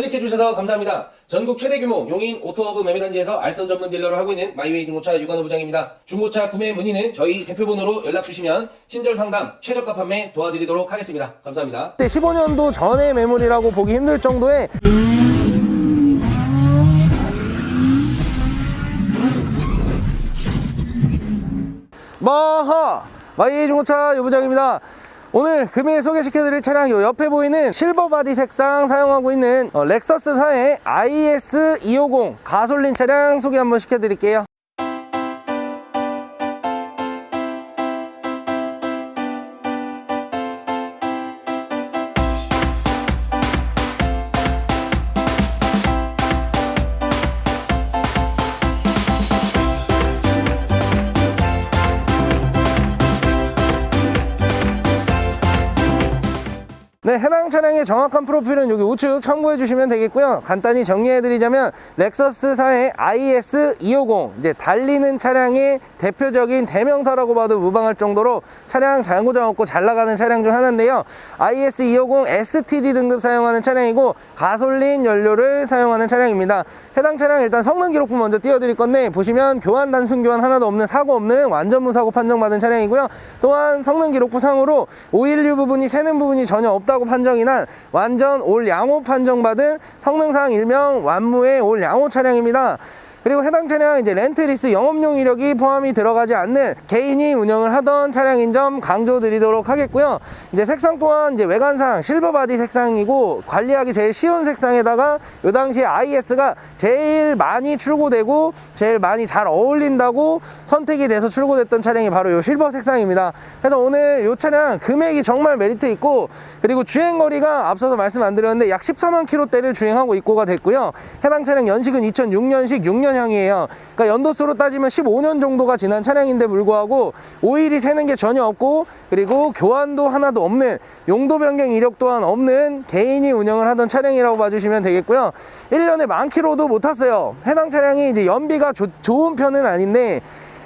클릭해주셔서 감사합니다. 전국 최대 규모 용인 오토허브 매매단지에서 알선 전문 딜러를 하고 있는 마이웨이 중고차 유관호 부장입니다. 중고차 구매 문의는 저희 대표번호로 연락주시면 친절 상담, 최저가 판매 도와드리도록 하겠습니다. 감사합니다. 15년도 전의 매물이라고 보기 힘들 정도의 마하 마이 중고차 유부장입니다. 오늘 금일 소개시켜드릴 차량 요 옆에 보이는 실버 바디 색상 사용하고 있는 어, 렉서스사의 IS 250 가솔린 차량 소개 한번 시켜드릴게요. 차량의 정확한 프로필은 여기 우측 참고해 주시면 되겠고요. 간단히 정리해 드리자면 렉서스사의 IS 250 이제 달리는 차량의 대표적인 대명사라고 봐도 무방할 정도로 차량 잘 고장 없고 잘 나가는 차량 중 하나인데요. IS 250 STD 등급 사용하는 차량이고 가솔린 연료를 사용하는 차량입니다. 해당 차량 일단 성능 기록부 먼저 띄워드릴 건데 보시면 교환 단순 교환 하나도 없는 사고 없는 완전 무사고 판정받은 차량이고요. 또한 성능 기록부 상으로 오일류 부분이 새는 부분이 전혀 없다고 판정이 난 완전 올 양호 판정받은 성능상 일명 완무의 올 양호 차량입니다. 그리고 해당 차량 이제 렌트리스 영업용 이력이 포함이 들어가지 않는 개인이 운영을 하던 차량인 점 강조드리도록 하겠고요. 이제 색상 또한 이제 외관상 실버 바디 색상이고 관리하기 제일 쉬운 색상에다가 요 당시에 IS가 제일 많이 출고되고 제일 많이 잘 어울린다고 선택이 돼서 출고됐던 차량이 바로 요 실버 색상입니다. 그래서 오늘 요 차량 금액이 정말 메리트 있고 그리고 주행 거리가 앞서서 말씀 안 드렸는데 약 14만 킬로대를 주행하고 입고가 됐고요. 해당 차량 연식은 2006년식 6년 형이에요. 그러니까 연도수로 따지면 15년 정도가 지난 차량인데 불구하고 오일이 새는 게 전혀 없고 그리고 교환도 하나도 없는 용도 변경 이력 또한 없는 개인이 운영을 하던 차량이라고 봐주시면 되겠고요. 1년에 만 킬로도 못 탔어요. 해당 차량이 이제 연비가 조- 좋은 편은 아닌데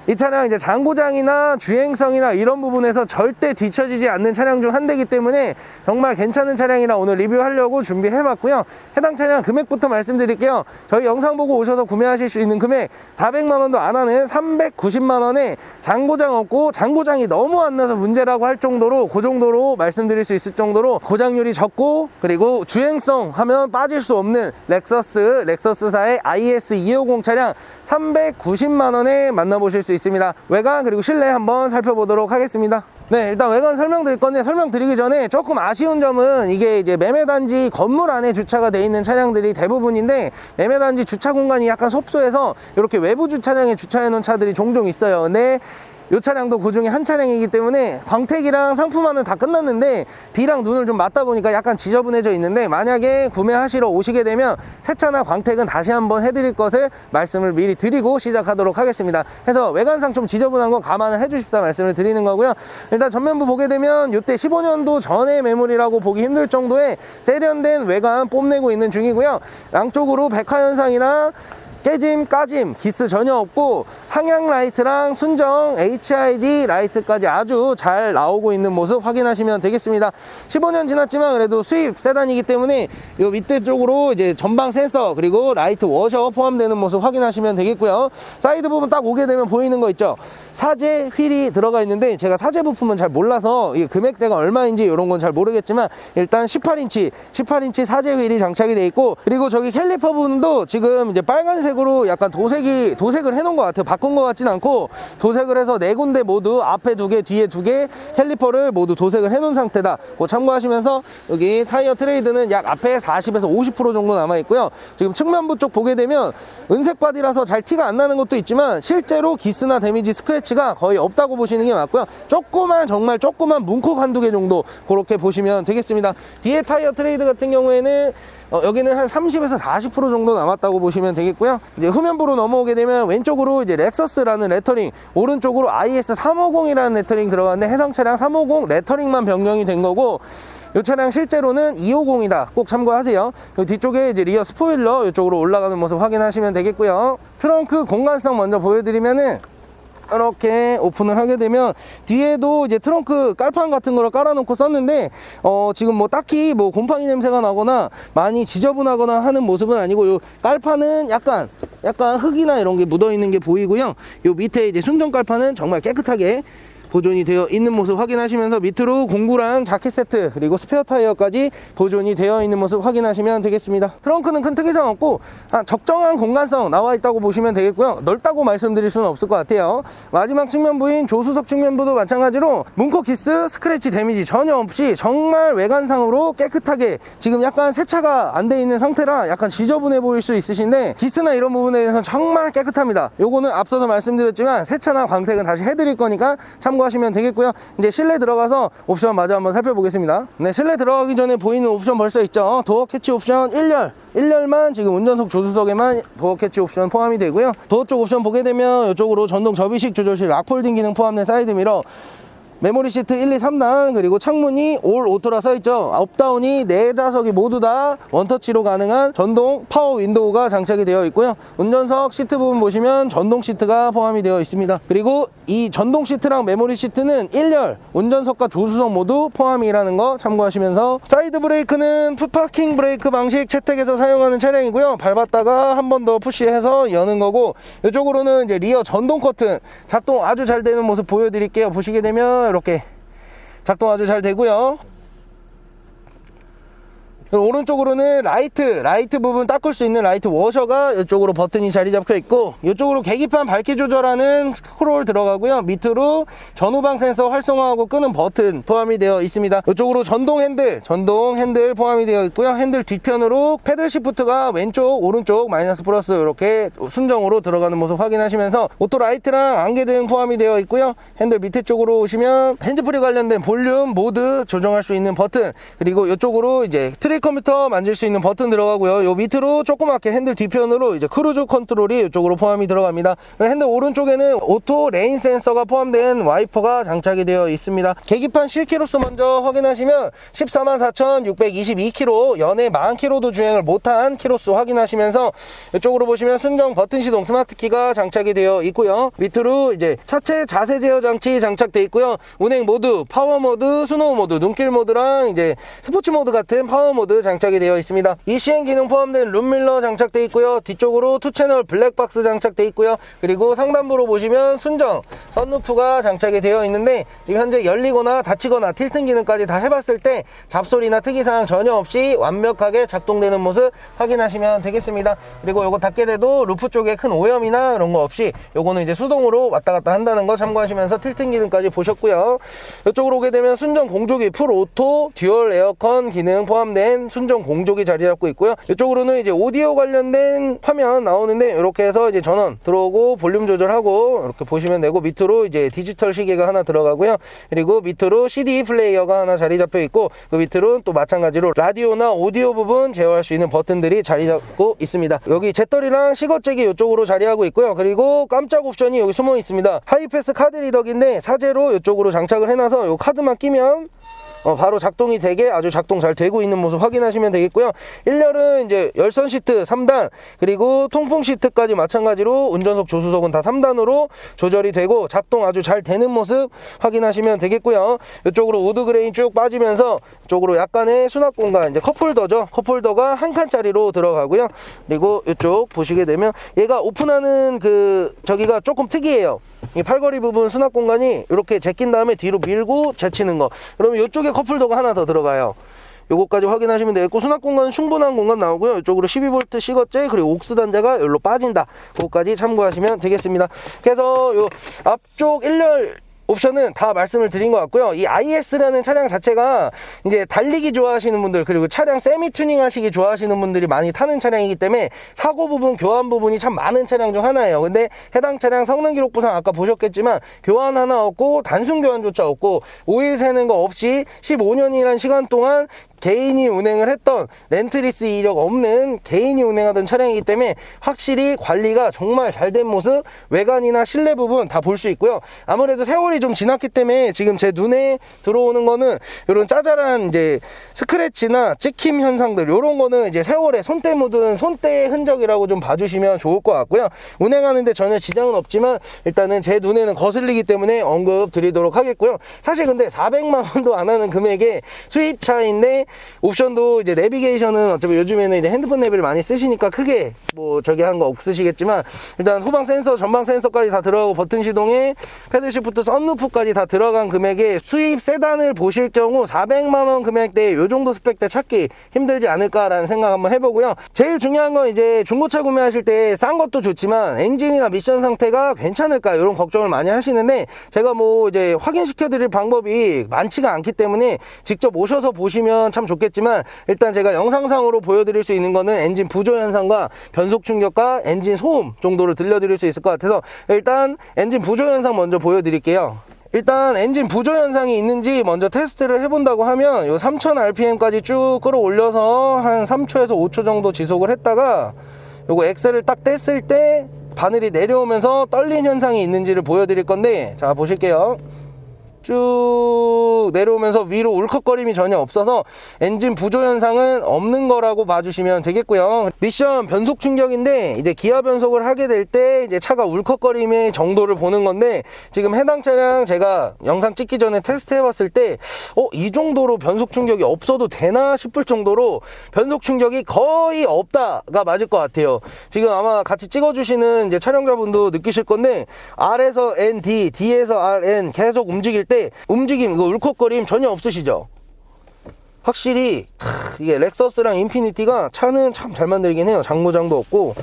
이 차량 이제 장고장이나 주행성이나 이런 부분에서 절대 뒤처지지 않는 차량 중 한 대이기 때문에 정말 괜찮은 차량이라 오늘 리뷰하려고 준비해봤고요. 해당 차량 금액부터 말씀드릴게요. 저희 영상 보고 오셔서 구매하실 수 있는 금액 400만 원도 안 하는 390만 원에 장고장 없고 장고장이 너무 안 나서 문제라고 할 정도로 그 정도로 말씀드릴 수 있을 정도로 고장률이 적고 그리고 주행성 하면 빠질 수 없는 렉서스 렉서스사의 IS 250 차량 390만 원에 만나보실 수 있습니다. 외관 그리고 실내 한번 살펴보도록 하겠습니다. 네, 일단 외관 설명드릴 건데 설명드리기 전에 조금 아쉬운 점은 이게 이제 매매단지 건물 안에 주차가 돼 있는 차량들이 대부분인데 매매단지 주차 공간이 약간 섭소해서 이렇게 외부 주차장에 주차해 놓은 차들이 종종 있어요. 근데 이 차량도 그 중에 한 차량이기 때문에 광택이랑 상품화는 다 끝났는데 비랑 눈을 좀 맞다 보니까 약간 지저분해져 있는데 만약에 구매하시러 오시게 되면 세차나 광택은 다시 한번 해드릴 것을 말씀을 미리 드리고 시작하도록 하겠습니다. 그래서 외관상 좀 지저분한 거 감안을 해주십사 말씀을 드리는 거고요. 일단 전면부 보게 되면 이때 15년도 전의 매물이라고 보기 힘들 정도의 세련된 외관 뽐내고 있는 중이고요. 양쪽으로 백화 현상이나 깨짐, 까짐, 기스 전혀 없고 상향 라이트랑 순정 HID 라이트까지 아주 잘 나오고 있는 모습 확인하시면 되겠습니다. 15년 지났지만 그래도 수입 세단이기 때문에 이 밑에 쪽으로 이제 전방 센서 그리고 라이트 워셔 포함되는 모습 확인하시면 되겠고요. 사이드 부분 딱 오게 되면 보이는 거 있죠. 사제 휠이 들어가 있는데 제가 사제 부품은 잘 몰라서 이 금액대가 얼마인지 이런 건 잘 모르겠지만 일단 18인치 18인치 사제 휠이 장착이 돼 있고 그리고 저기 캘리퍼 부분도 지금 이제 빨간색 으로 약간 도색이 도색을 해놓은 것 같아요. 바꾼 것 같진 않고 도색을 해서 네 군데 모두 앞에 두 개 뒤에 두 개 캘리퍼를 모두 도색을 해놓은 상태다. 그 참고하시면서 여기 타이어 트레이드는 약 앞에 40에서 50% 정도 남아 있고요. 지금 측면부 쪽 보게 되면 은색 바디라서 잘 티가 안 나는 것도 있지만 실제로 기스나 데미지 스크래치가 거의 없다고 보시는 게 맞고요. 조그만 정말 조그만 문콕 한두 개 정도 그렇게 보시면 되겠습니다. 뒤에 타이어 트레이드 같은 경우에는 어, 여기는 한 30에서 40% 정도 남았다고 보시면 되겠고요. 이제 후면부로 넘어오게 되면 왼쪽으로 이제 렉서스라는 레터링, 오른쪽으로 IS 350이라는 레터링 들어가는데 해당 차량 350 레터링만 변경이 된 거고 이 차량 실제로는 250이다. 꼭 참고하세요. 요 뒤쪽에 이제 리어 스포일러 이쪽으로 올라가는 모습 확인하시면 되겠고요. 트렁크 공간성 먼저 보여드리면은 이렇게 오픈을 하게 되면 뒤에도 이제 트렁크 깔판 같은 거를 깔아놓고 썼는데 어 지금 뭐 딱히 뭐 곰팡이 냄새가 나거나 많이 지저분하거나 하는 모습은 아니고 요 깔판은 약간 약간 흙이나 이런 게 묻어 있는 게 보이고요. 요 밑에 이제 순정 깔판은 정말 깨끗하게 보존이 되어 있는 모습 확인하시면서 밑으로 공구랑 자켓 세트 그리고 스페어 타이어까지 보존이 되어 있는 모습 확인하시면 되겠습니다. 트렁크는 큰 특이사항 없고 한 적정한 공간성 나와 있다고 보시면 되겠고요. 넓다고 말씀드릴 수는 없을 것 같아요. 마지막 측면부인 조수석 측면부도 마찬가지로 문콕 기스 스크래치 데미지 전혀 없이 정말 외관상으로 깨끗하게 지금 약간 세차가 안 돼 있는 상태라 약간 지저분해 보일 수 있으신데 기스나 이런 부분에 대해서 정말 깨끗합니다. 요거는 앞서서 말씀드렸지만 세차나 광택은 다시 해드릴 거니까 참고 하시면 되겠고요. 이제 실내 들어가서 옵션 마저 한번 살펴보겠습니다. 네 실내 들어가기 전에 보이는 옵션 벌써 있죠? 도어 캐치 옵션 1열. 1열만 지금 운전석 조수석에만 도어 캐치 옵션 포함이 되고요. 도어 쪽 옵션 보게 되면 이쪽으로 전동 접이식 조절실 락폴딩 기능 포함된 사이드 미러 메모리 시트 1, 2, 3단 그리고 창문이 올 오토라 써있죠. 업다운이 네 좌석이 모두 다 원터치로 가능한 전동 파워 윈도우가 장착이 되어 있고요. 운전석 시트 부분 보시면 전동 시트가 포함이 되어 있습니다. 그리고 이 전동 시트랑 메모리 시트는 1열 운전석과 조수석 모두 포함이라는 거 참고하시면서 사이드 브레이크는 풋파킹 브레이크 방식 채택에서 사용하는 차량이고요. 밟았다가 한 번 더 푸시해서 여는 거고 이쪽으로는 이제 리어 전동 커튼 작동 아주 잘 되는 모습 보여드릴게요. 보시게 되면 이렇게 작동 아주 잘 되고요 오른쪽으로는 라이트, 라이트 부분 닦을 수 있는 라이트 워셔가 이쪽으로 버튼이 자리 잡혀 있고 이쪽으로 계기판 밝기 조절하는 스크롤 들어가고요. 밑으로 전후방 센서 활성화하고 끄는 버튼 포함이 되어 있습니다. 이쪽으로 전동 핸들, 전동 핸들 포함이 되어 있고요. 핸들 뒤편으로 패들 시프트가 왼쪽, 오른쪽 마이너스 플러스 이렇게 순정으로 들어가는 모습 확인하시면서 오토 라이트랑 안개등 포함이 되어 있고요. 핸들 밑에 쪽으로 오시면 핸즈프리 관련된 볼륨, 모드 조정할 수 있는 버튼 그리고 이쪽으로 이제 트랙 컴퓨터 만질 수 있는 버튼 들어가고요. 요 밑으로 조그맣게 핸들 뒤편으로 이제 크루즈 컨트롤이 이쪽으로 포함이 들어갑니다. 핸들 오른쪽에는 오토 레인 센서가 포함된 와이퍼가 장착이 되어 있습니다. 계기판 실키로수 먼저 확인하시면 144,622km 연에 40km도 주행을 못한 키로수 확인하시면서 이쪽으로 보시면 순정 버튼 시동 스마트 키가 장착이 되어 있고요. 밑으로 이제 차체 자세 제어 장치 장착되어 있고요. 운행 모드, 파워 모드, 스노우 모드, 눈길 모드랑 이제 스포츠 모드 같은 파워 모드 장착이 되어 있습니다. ECN 기능 포함된 룸밀러 장착되어 있고요. 뒤쪽으로 투 채널 블랙박스 장착되어 있고요. 그리고 상단부로 보시면 순정 썬루프가 장착이 되어 있는데 지금 현재 열리거나 닫히거나 틸튼 기능까지 다 해봤을 때 잡소리나 특이사항 전혀 없이 완벽하게 작동되는 모습 확인하시면 되겠습니다. 그리고 이거 닫게 돼도 루프 쪽에 큰 오염이나 이런 거 없이 요거는 이제 수동으로 왔다 갔다 한다는 거 참고하시면서 틸튼 기능까지 보셨고요. 이쪽으로 오게 되면 순정 공조기 풀 오토 듀얼 에어컨 기능 포함된 순정 공조기 자리 잡고 있고요. 이쪽으로는 이제 오디오 관련된 화면 나오는데 이렇게 해서 이제 전원 들어오고 볼륨 조절하고 이렇게 보시면 되고 밑으로 이제 디지털 시계가 하나 들어가고요. 그리고 밑으로 CD 플레이어가 하나 자리 잡혀 있고 그 밑으로는 또 마찬가지로 라디오나 오디오 부분 제어할 수 있는 버튼들이 자리 잡고 있습니다. 여기 잿더리랑 시거잭이 이쪽으로 자리하고 있고요. 그리고 깜짝 옵션이 여기 숨어 있습니다. 하이패스 카드 리더기인데 사제로 이쪽으로 장착을 해놔서 이 카드만 끼면 어, 바로 작동이 되게 아주 작동 잘 되고 있는 모습 확인하시면 되겠고요. 1열은 이제 열선 시트 3단 그리고 통풍 시트까지 마찬가지로 운전석 조수석은 다 3단으로 조절이 되고 작동 아주 잘 되는 모습 확인하시면 되겠고요. 이쪽으로 우드 그레인 쭉 빠지면서 이쪽으로 약간의 수납 공간 이제 컵홀더죠. 컵홀더가 한 칸짜리로 들어가고요. 그리고 이쪽 보시게 되면 얘가 오픈하는 그 저기가 조금 특이해요. 이 팔걸이 부분 수납 공간이 이렇게 제낀 다음에 뒤로 밀고 제치는 거. 그러면 이쪽에 컵홀더가 하나 더 들어가요. 요거까지 확인하시면 되겠고 수납 공간은 충분한 공간 나오고요. 이쪽으로 12V 시거제 그리고 옥스 단자가 여기로 빠진다. 그거까지 참고하시면 되겠습니다. 그래서 요 앞쪽 1열 옵션은 다 말씀을 드린 것 같고요. 이 IS라는 차량 자체가 이제 달리기 좋아하시는 분들 그리고 차량 세미 튜닝 하시기 좋아하시는 분들이 많이 타는 차량이기 때문에 사고 부분, 교환 부분이 참 많은 차량 중 하나예요. 근데 해당 차량 성능 기록 부상 아까 보셨겠지만 교환 하나 없고 단순 교환조차 없고 오일 새는 거 없이 15년이라는 시간 동안 개인이 운행을 했던 렌트리스 이력 없는 개인이 운행하던 차량이기 때문에 확실히 관리가 정말 잘 된 모습 외관이나 실내 부분 다 볼 수 있고요 아무래도 세월이 세월이 좀 지났기 때문에 지금 제 눈에 들어오는 거는 이런 짜잘한 이제 스크래치나 찍힘 현상들 이런 거는 이제 세월에 손때 묻은 손때 흔적이라고 좀 봐주시면 좋을 것 같고요. 운행하는데 전혀 지장은 없지만 일단은 제 눈에는 거슬리기 때문에 언급 드리도록 하겠고요. 사실 근데 400만 원도 안 하는 금액에 수입차인데 옵션도 이제 내비게이션은 어차피 요즘에는 이제 핸드폰 내비를 많이 쓰시니까 크게 뭐 저기 한 거 없으시겠지만 일단 후방 센서, 전방 센서까지 다 들어가고 버튼 시동에 패들 시프트, 썬루프까지 다 들어간 금액에 수입 세단을 보실 경우 400만 원 금액대에 요 정도 스펙대 찾기 힘들지 않을까라는 생각 한번 해보고요. 제일 중요한 건 이제 중고차 구매하실 때 싼 것도 좋지만 엔진이나 미션 상태가 괜찮을까 이런 걱정을 많이 하시는데 제가 뭐 이제 확인시켜 드릴 방법이 많지가 않기 때문에 직접 오셔서 보시면 참 좋겠지만 일단 제가 영상상으로 보여드릴 수 있는 거는 엔진 부조 현상과 변속 충격과 엔진 소음 정도를 들려드릴 수 있을 것 같아서 일단 엔진 부조 현상 먼저 보여드릴게요. 일단 엔진 부조 현상이 있는지 먼저 테스트를 해본다고 하면 요 3000rpm까지 쭉 끌어올려서 한 3초에서 5초 정도 지속을 했다가 요거 엑셀을 딱 뗐을 때 바늘이 내려오면서 떨림 현상이 있는지를 보여드릴 건데 자 보실게요 쭉 내려오면서 위로 울컥거림이 전혀 없어서 엔진 부조 현상은 없는 거라고 봐주시면 되겠고요. 미션 변속 충격인데 이제 기아 변속을 하게 될 때 이제 차가 울컥거림의 정도를 보는 건데 지금 해당 차량 제가 영상 찍기 전에 테스트 해봤을 때 어, 이 정도로 변속 충격이 없어도 되나 싶을 정도로 변속 충격이 거의 없다가 맞을 것 같아요. 지금 아마 같이 찍어주시는 이제 촬영자분도 느끼실 건데 R에서 N, D, D에서 R, N 계속 움직일 때 움직임, 이거 울컥거림 전혀 없으시죠? 확실히 크, 이게 렉서스랑 인피니티가 차는 참 잘 만들긴 해요. 장모장도 없고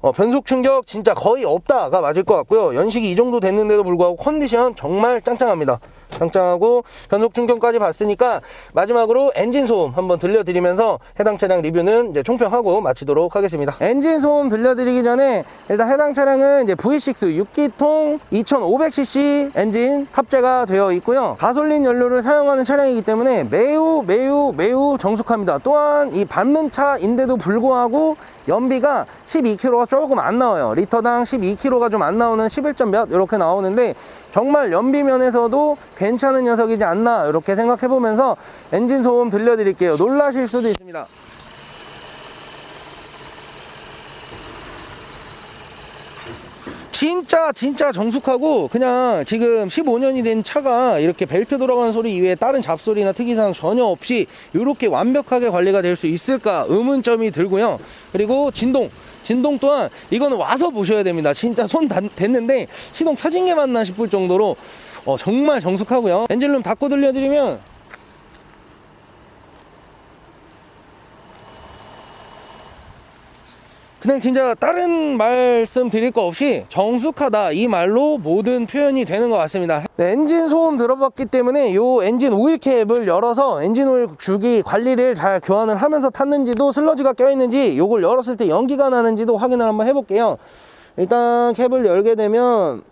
어, 변속 충격 진짜 거의 없다가 맞을 것 같고요. 연식이 이 정도 됐는데도 불구하고 컨디션 정말 짱짱합니다. 짱짱하고 변속 충격까지 봤으니까 마지막으로 엔진 소음 한번 들려드리면서 해당 차량 리뷰는 이제 총평하고 마치도록 하겠습니다. 엔진 소음 들려드리기 전에 일단 해당 차량은 이제 V6 6기통 2500cc 엔진 탑재가 되어 있고요. 가솔린 연료를 사용하는 차량이기 때문에 매우 매우 매우 정숙합니다. 또한 이 밟는 차인데도 불구하고 연비가 12km가 조금 안 나와요. 리터당 12km가 좀 안 나오는 11점 몇 이렇게 나오는데 정말 연비 면에서도 괜찮은 녀석이지 않나 이렇게 생각해 보면서 엔진 소음 들려드릴게요. 놀라실 수도 있습니다. 진짜 진짜 정숙하고 그냥 지금 15년이 된 차가 이렇게 벨트 돌아가는 소리 이외에 다른 잡소리나 특이사항 전혀 없이 이렇게 완벽하게 관리가 될 수 있을까 의문점이 들고요. 그리고 진동. 진동 또한 이거는 와서 보셔야 됩니다. 진짜 손 닿- 댔는데 시동 켜진 게 맞나 싶을 정도로 어, 정말 정숙하고요. 엔진룸 닫고 들려드리면 그냥 진짜 다른 말씀 드릴 거 없이 정숙하다 이 말로 모든 표현이 되는 것 같습니다. 네, 엔진 소음 들어봤기 때문에 요 엔진 오일 캡을 열어서 엔진 오일 주기 관리를 잘 교환을 하면서 탔는지도 슬러지가 껴있는지 요걸 열었을 때 연기가 나는지도 확인을 한번 해볼게요. 일단 캡을 열게 되면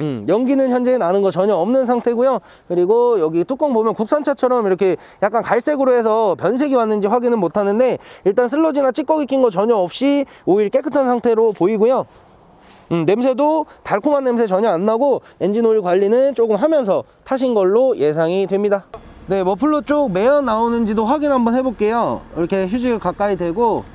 음, 연기는 현재 나는 거 전혀 없는 상태고요. 그리고 여기 뚜껑 보면 국산차처럼 이렇게 약간 갈색으로 해서 변색이 왔는지 확인은 못 하는데 일단 슬러지나 찌꺼기 낀 거 전혀 없이 오일 깨끗한 상태로 보이고요. 음, 냄새도 달콤한 냄새 전혀 안 나고 엔진 오일 관리는 조금 하면서 타신 걸로 예상이 됩니다. 네, 머플러 쪽 매연 나오는지도 확인 한번 해볼게요. 이렇게 휴지가 가까이 대고 이렇게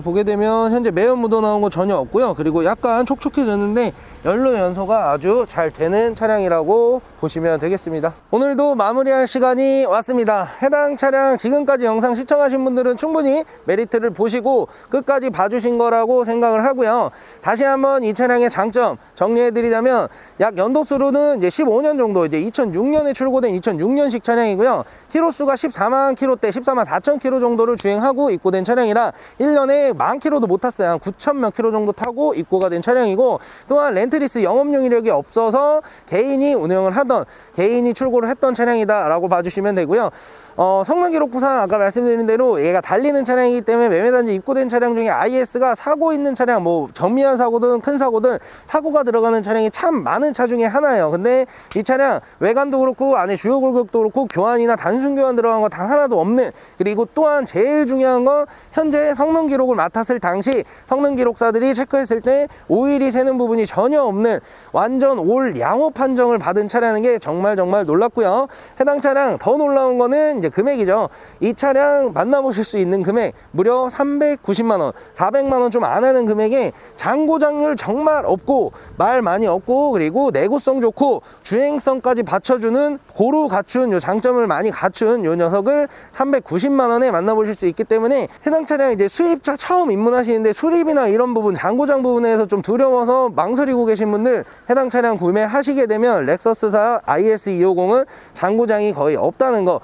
보게 되면 현재 매연 묻어 나온 거 전혀 없고요. 그리고 약간 촉촉해졌는데 연료 연소가 아주 잘 되는 차량이라고 보시면 되겠습니다. 오늘도 마무리할 시간이 왔습니다. 해당 차량 지금까지 영상 시청하신 분들은 충분히 메리트를 보시고 끝까지 봐주신 거라고 생각을 하고요. 다시 한번 이 차량의 장점 정리해 드리자면 약 연도수로는 이제 15년 정도 이제 2006년에 출고된 2006년식 차량이고요. 키로수가 14만 키로대 14만 4천 키로 정도를 주행하고 입고된 차량이라 1년에 만 키로도 못 탔어요. 한 9천 몇 키로 정도 타고 입고가 된 차량이고 또한 렌트 렌트리스 영업용 이력이 없어서 개인이 운영을 하던 개인이 출고를 했던 차량이다라고 봐주시면 되고요. 어, 성능 기록 부상 아까 말씀드린 대로 얘가 달리는 차량이기 때문에 매매단지 입고된 차량 중에 IS가 사고 있는 차량 뭐 정미한 사고든 큰 사고든 사고가 들어가는 차량이 참 많은 차 중에 하나예요. 근데 이 차량 외관도 그렇고 안에 주요 골격도 그렇고 교환이나 단순 교환 들어간 거 단 하나도 없는 그리고 또한 제일 중요한 건 현재 성능 기록을 맡았을 당시 성능 기록사들이 체크했을 때 오일이 새는 부분이 전혀 없는 완전 올 양호 판정을 받은 차량인 게 정말 정말 놀랍고요. 해당 차량 더 놀라운 거는 이제 금액이죠. 이 차량 만나보실 수 있는 금액 무려 390만 원, 400만 원 좀 안 하는 금액에 장고장률 정말 없고 말 많이 없고 그리고 내구성 좋고 주행성까지 받쳐주는 고루 갖춘 요 장점을 많이 갖춘 요 녀석을 390만 원에 만나보실 수 있기 때문에 해당 차량 이제 수입차 처음 입문하시는데 수리비나 이런 부분 장고장 부분에서 좀 두려워서 망설이고 계신 분들 해당 차량 구매하시게 되면 렉서스사 IS250은 장고장이 거의 없다는 거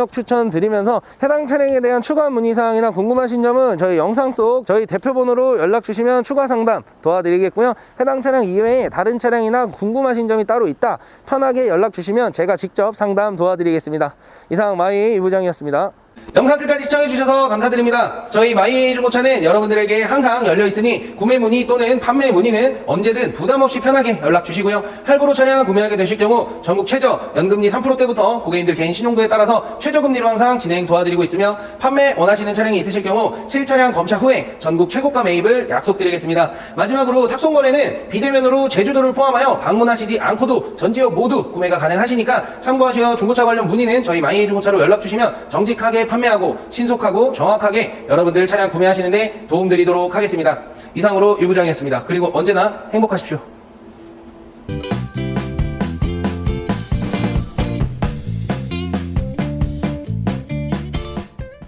강력 추천드리면서 해당 차량에 대한 추가 문의사항이나 궁금하신 점은 저희 영상 속 저희 대표번호로 연락 주시면 추가 상담 도와드리겠고요. 해당 차량 이외에 다른 차량이나 궁금하신 점이 따로 있다. 편하게 연락 주시면 제가 직접 상담 도와드리겠습니다. 이상 마이 이부장이었습니다. 영상 끝까지 시청해주셔서 감사드립니다. 저희 마이웨이 중고차는 여러분들에게 항상 열려있으니 구매 문의 또는 판매 문의는 언제든 부담없이 편하게 연락 주시고요. 할부로 차량 구매하게 되실 경우 전국 최저 연금리 3%대부터 고객님들 개인 신용도에 따라서 최저금리로 항상 진행 도와드리고 있으며 판매 원하시는 차량이 있으실 경우 실차량 검차 후에 전국 최고가 매입을 약속드리겠습니다. 마지막으로 탁송거래는 비대면으로 제주도를 포함하여 방문하시지 않고도 전 지역 모두 구매가 가능하시니까 참고하시어 중고차 관련 문의는 저희 마이웨이 중고차로 연락 주시면 정직하게 판매하고 신속하고 정확하게 여러분들 차량 구매하시는데 도움드리도록 하겠습니다. 이상으로 유부장이었습니다. 그리고 언제나 행복하십시오.